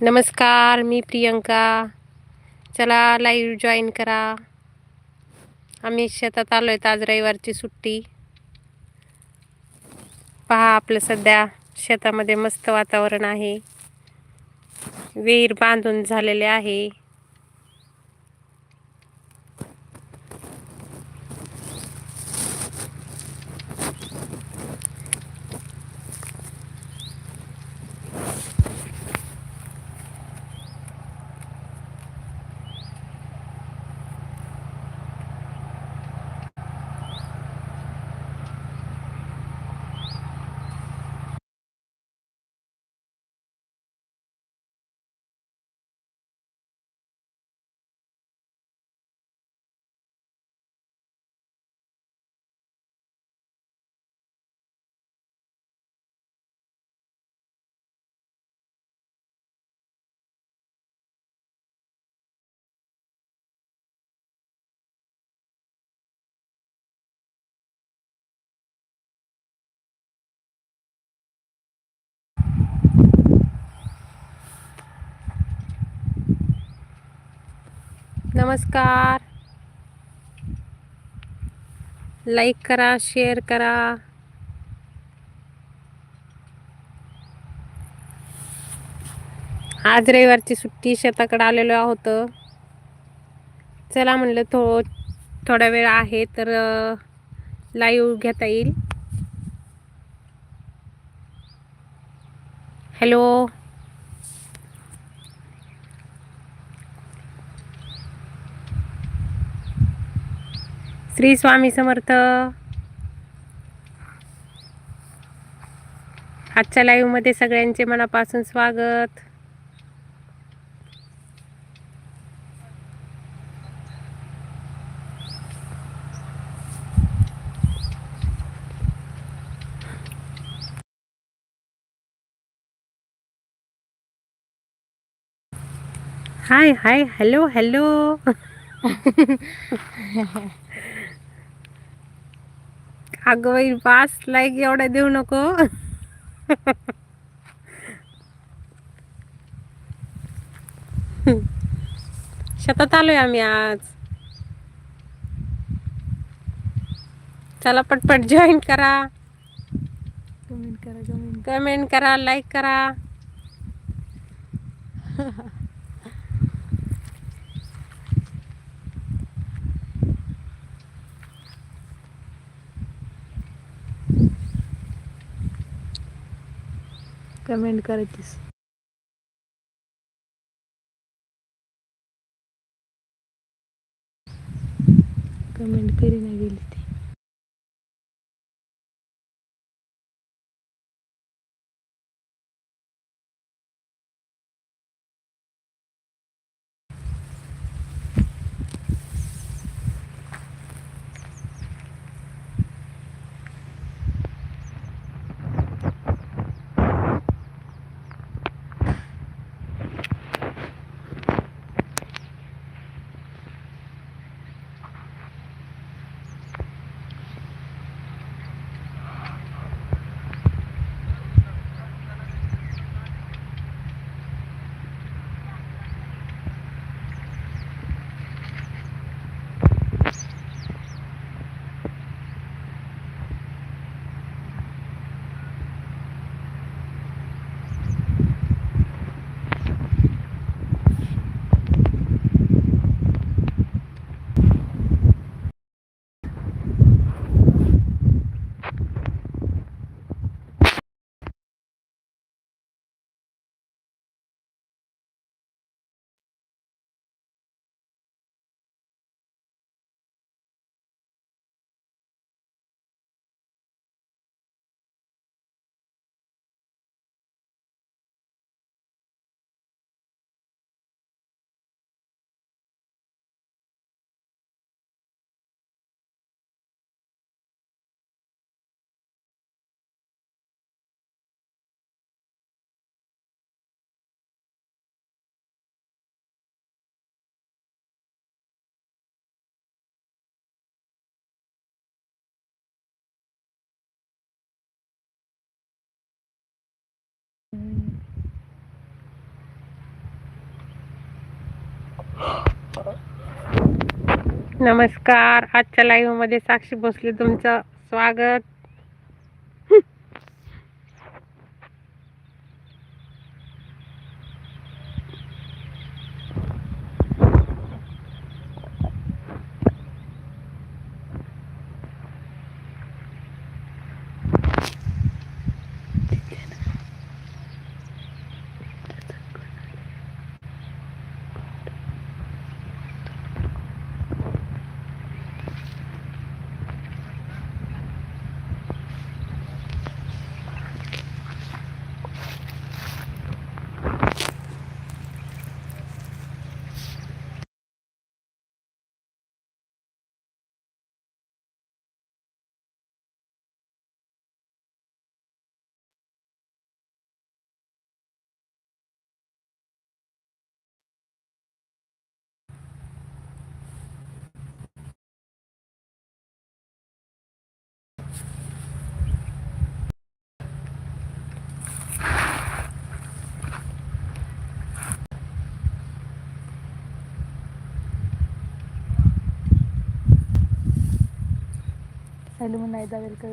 नमस्कार मी प्रियंका. चला live join करा. आम्ही शेतात आलो आहेत आज रविवारची सुट्टी. पहा आपलं सध्या शेतामध्ये मस्त वातावरण आहे. विहीर बांधून झालेले आहे. नमस्कार. लाईक करा शेअर करा. आज रविवारची सुट्टी शेताकडे आलेलो आहोत. चला म्हणलं थो थोडा वेळ आहे तर लाईव्ह घेता येईल. हॅलो श्री स्वामी समर्थ. आजच्या लाईव्हमध्ये सगळ्यांचे मनापासून स्वागत. हाय हाय हॅलो हॅलो अगं बाई पाच लाईक एवढा देऊ नको. शेतात आलोय आम्ही आज. चला पटपट जॉईन करा. कमेंट करा कमेंट कमेंट करा लाईक करा. कमेंट करायचीस कमेंट करी नाही नमस्कार. आजच्या लाईव्हमध्ये साक्षी भोसले तुमचं स्वागत. हॅलो म्हणून नाही जावेल का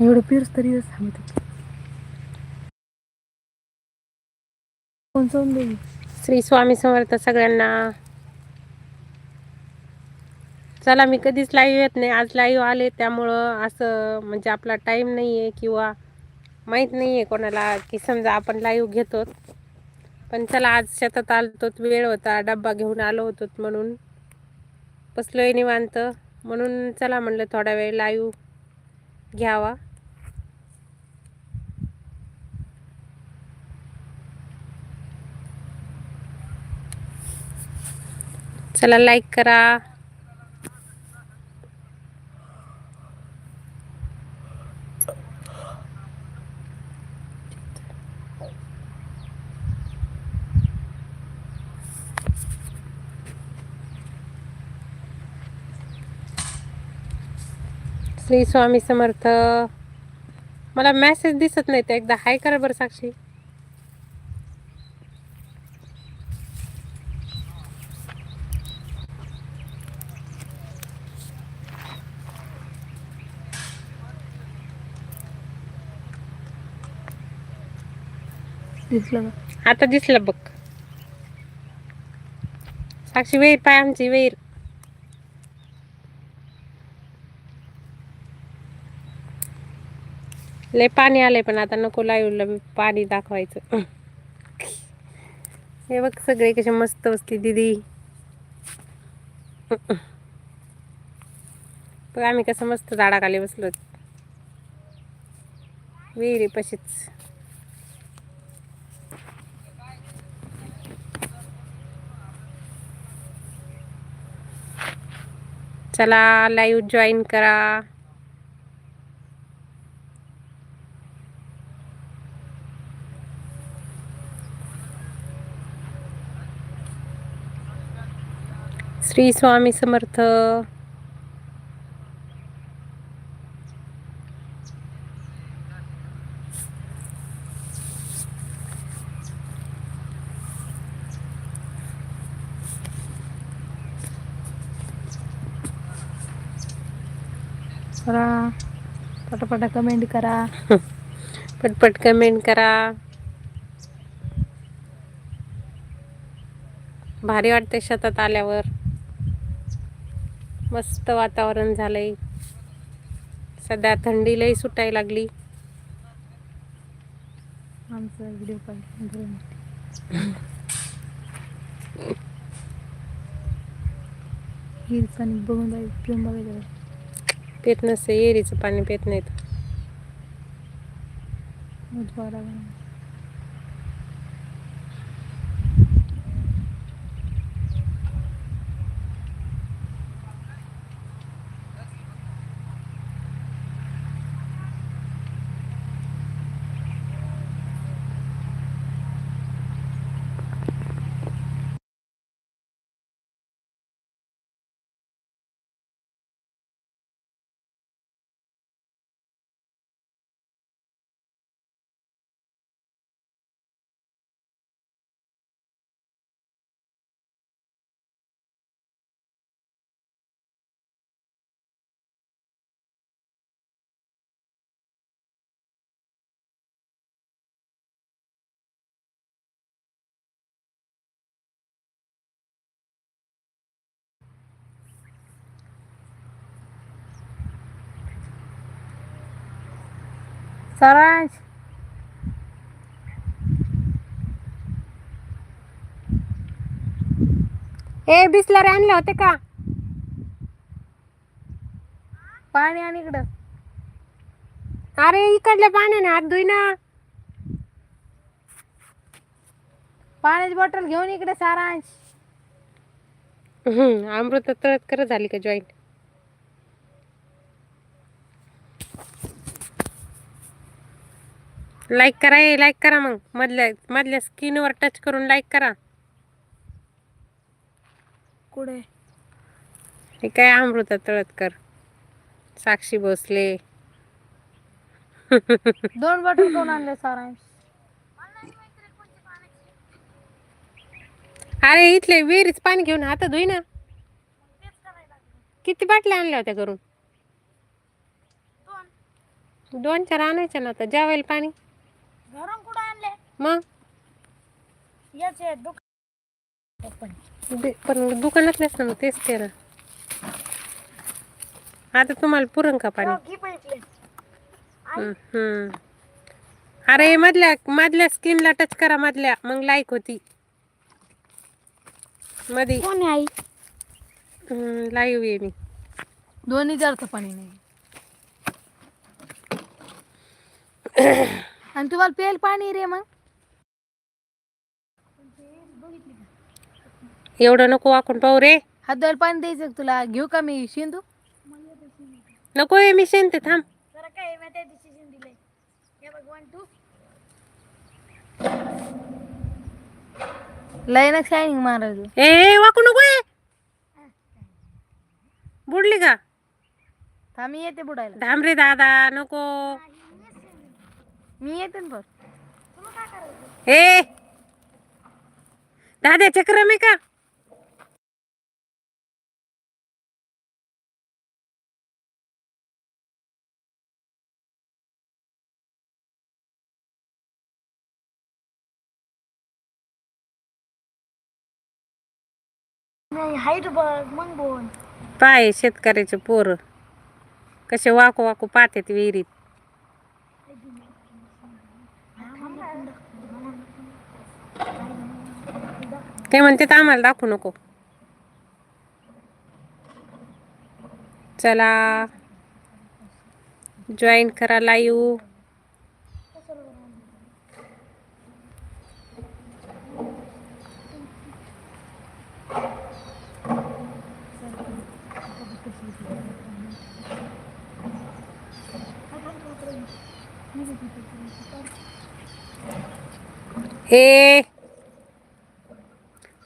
एवढं पिरस तरी सांगते कोण जाऊन श्री स्वामी समर्थ सगळ्यांना. चला मी कधीच लाईव्ह येत नाही. आज लाईव्ह आले त्यामुळं असं म्हणजे आपला टाईम नाही आहे किंवा माहीत नाही आहे कोणाला की समजा आपण लाईव्ह घेतो पण चला आज शेतात आलतो वेळ होता डब्बा घेऊन आलो होतो म्हणून. बसलोय निवांत. म्हणून चला म्हणलं थोडा वेळ लाईव्ह घ्यावा. चला लाईक करा. श्री स्वामी समर्थ. मला मेसेज दिसत नाही ते. एकदा हाय करा बरं साक्षी. दिसलं आता दिसलं बघ. साक्षी वेर पाय आमची वेर लय पाणी आलंय पण आता नको लाईव्हला पाणी दाखवायचं. हे बघ सगळे कसे मस्त बसली दिदी. बघ आम्ही कसं मस्त झाडाखाली बसलो विहिरी पशीच. चला लाईव्ह जॉईन करा. श्री स्वामी समर्थ. करा. पटापटा कमेंट करा. पटपट कमेंट करा. भारी वाटते शेतात आल्यावर. मस्त वातावरण झालंय. सध्या थंडी लई सुटायला लागली. आमचा व्हिडिओ हिरच पाणी बघून पिऊन बघायचं पेत नसते एरीचं पाणी पेत नाहीत. उजवा लागला सारांश ए बिस्लरी आणले होते का? पाणी आणि इकडं. अरे इकडल्या पाण्याने हात धुई ना. पाण्याची बॉटल घेऊन इकडे सारांश. हम्म, अमृत तळत करत झाली का जॉईंट लाईक करा ए लाईक करा मग. मधल्या मधल्या स्क्रीनवर टच करून लाईक करा. कुठे? हे काय अमृता तळत कर साक्षी भोसले. दोन बॉटल कोण आणले अरे इथले विहिरीच पाणी घेऊन हात धुई ना. किती बाटल्या आणल्या होत्या घरून? दोन. चार आणायच्या ना आता जेवायला पाणी. घरून कुठं आणले? मग? याचे दे- पण दुकानातलेच ना मग तेच ते ना आता तुम्हाला पुरण का पाणी? हम्म, हम्म. अरे मधल्या मधल्या स्किनला टच करा मधल्या. मग लाईक होती. मध्ये कोण आई? लाईव्ह आहे मी. दोन्ही जारचं पाणी नाही. आणि तुम्हाला प्यायला पाणी रे मग. एवढं नको वाकून पाहू रे. हात धुवायला पाणी द्यायचं का तुला? घेऊ का मी शिंदू? नको आहे मी शेणते थांब. लाईनच शायनिंग मारायचं ए ए, वाकू नको आहे. बुडली का? थांब मी येते बुडायला. थांब रे दादा नको. मी येते ना बघ ए! दादा चक्रम आहे का? हाईट बघ मग बोल पाय शेतकऱ्याचे पोर. कसे वाकू वाकू पाहतात विहिरीत. ते म्हणते तर आम्हाला दाखवू नको. चला. जॉईन करा लाईव्ह ए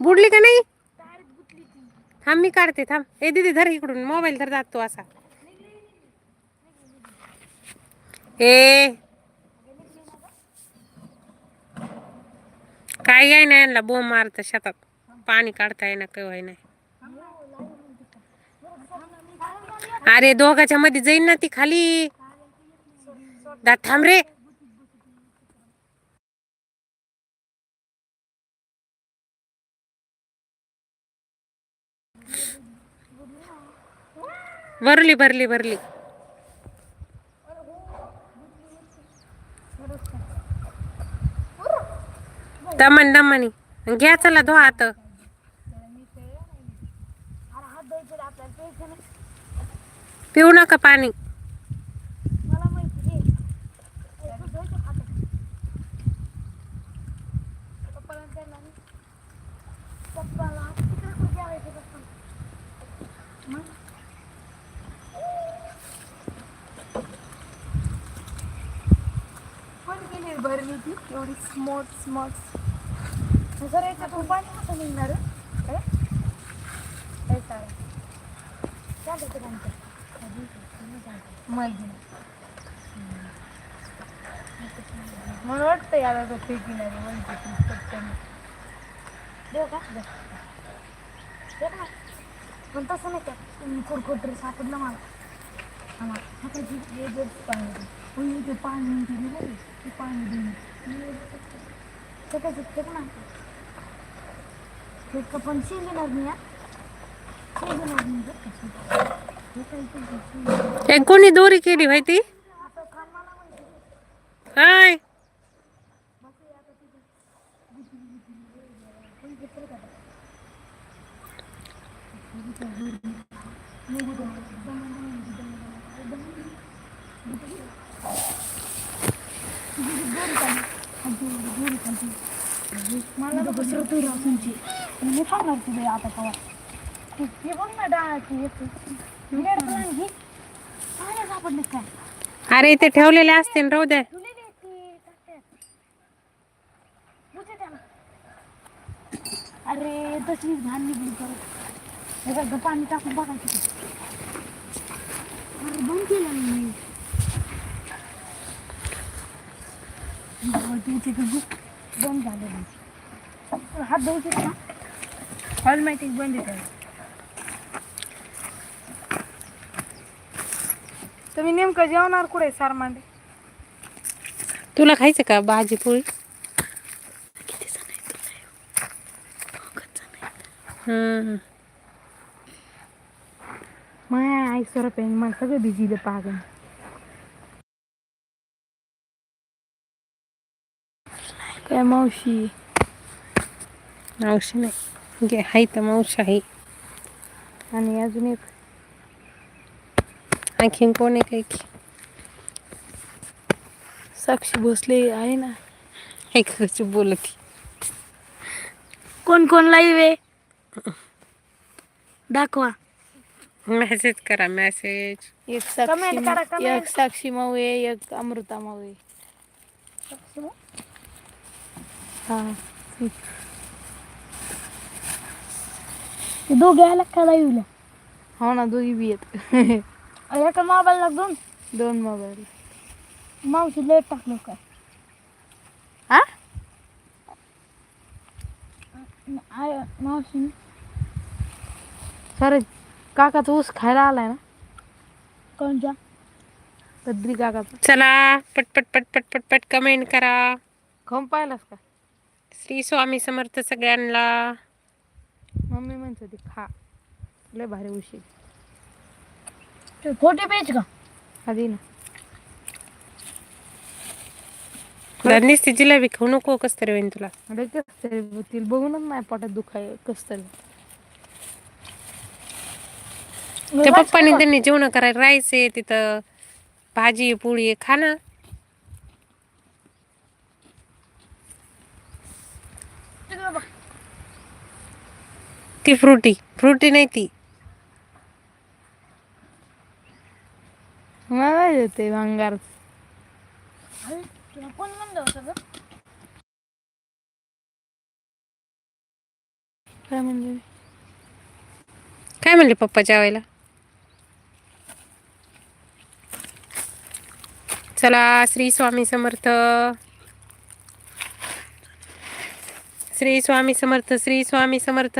बुडली का नाही? थांब मी काढते थांब. ए दीदी धर इकडून. मोबाईल धर जातो असा. ए. काय आहे ना यांना बोंब मारत शेतात. पाणी काढता येईना काय नाही अरे दोघाच्या मध्ये जाईन ना ती खाली. दा थांब रे. भरली भरली भरली. दमन दमनी. घ्या चला धुवा आता पिऊ नका पाणी भरली ती मोट्स मोट्स स्मॉट सर याच्यातून पाणी कसं निघणार माहिती मला वाटतं याला तो फेकी नाही म्हणते ती पटकन. देऊ का पण तसं नाही का तुम्ही कुरकुर सापडलं मला आम्हाला हाताची हे जर पाणी दे. पण इथे पाणी दिलं Czekaj, czekaj, mam. Tylko pan siedzi na mnie. Siedzi na mnie. એક કોની દોરી કેરી ભાઈ તી હાય Thank you. मला सरतोय मी थांबणार तुझे आता कवा? बघ ना डाळाची येते घे काय सापडले काय? अरे इथे ठेवलेले असते राहू द्या. अरे तशीच घाण निघली परत हे बघ, पाणी टाकून बघायचं ते. अरे बंद केलं ना मी बरं, ते इथे का गु- बंद झालं हात धुवते का ऑलमॅटिक बंद आहे तुम्ही नेमकं जेवणार कुठे सार मांडे तुला खायचं का भाजी पोळी हम्म. माया आई सोरा पेन मला सगळं भिजिलं पागन काय मावशी. मावशी नाही. घे हाय तर मावशी आहे. आणि अजून एक. आणखीन कोण आहे काही की? साक्षी भोसले आहे ना. एक बोलत. कोण कोण लाईव्ह आहे? दाखवा. मेसेज करा मेसेज एक साक्षी एक साक्षी माऊ आहे एक अमृता माऊ आहे. हा. दोघे आला का लाईव्हला हो ना दोघी बी आहेत. एका मोबाईलला दोन? दोन मोबाईल मावशी लेट टाकलो काय? हा आय- मावशी. सर काकाचा ऊस खायला आलाय ना. कोणच्या? कद्री काकाचा. चला पट पट पट पट पट पट कमेंट करा. खाऊन पाहिलास का? श्री स्वामी समर्थ सगळ्यांना. मम्मी म्हणत होती खा. लय भारी उशी. ते फोटो पेज का? आधी ना. नुसती जिलेबी खाऊ नको कस तरी होईन तुला. अरे कस तरी तिला बघूनच नाही पोटात दुखाय कस तरी ते पप्पाने त्यांनी जेवण करायला राहायचे तिथं भाजी पोळी खा ना ती फ्रुटी. फ्रुटी नाही ती. मला येते भांगार तुला कोण म्हणलं? होतं ग काय म्हणजे काय म्हणले पप्पा जेवायला? चला श्री स्वामी समर्थ. श्री स्वामी समर्थ श्री स्वामी समर्थ.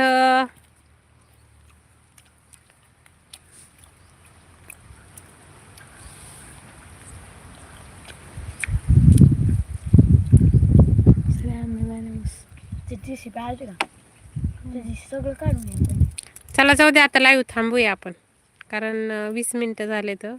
सगळं काढून चला जाऊ दे आता लाईव्ह थांबूया आपण. कारण वीस मिनटं झाले तर.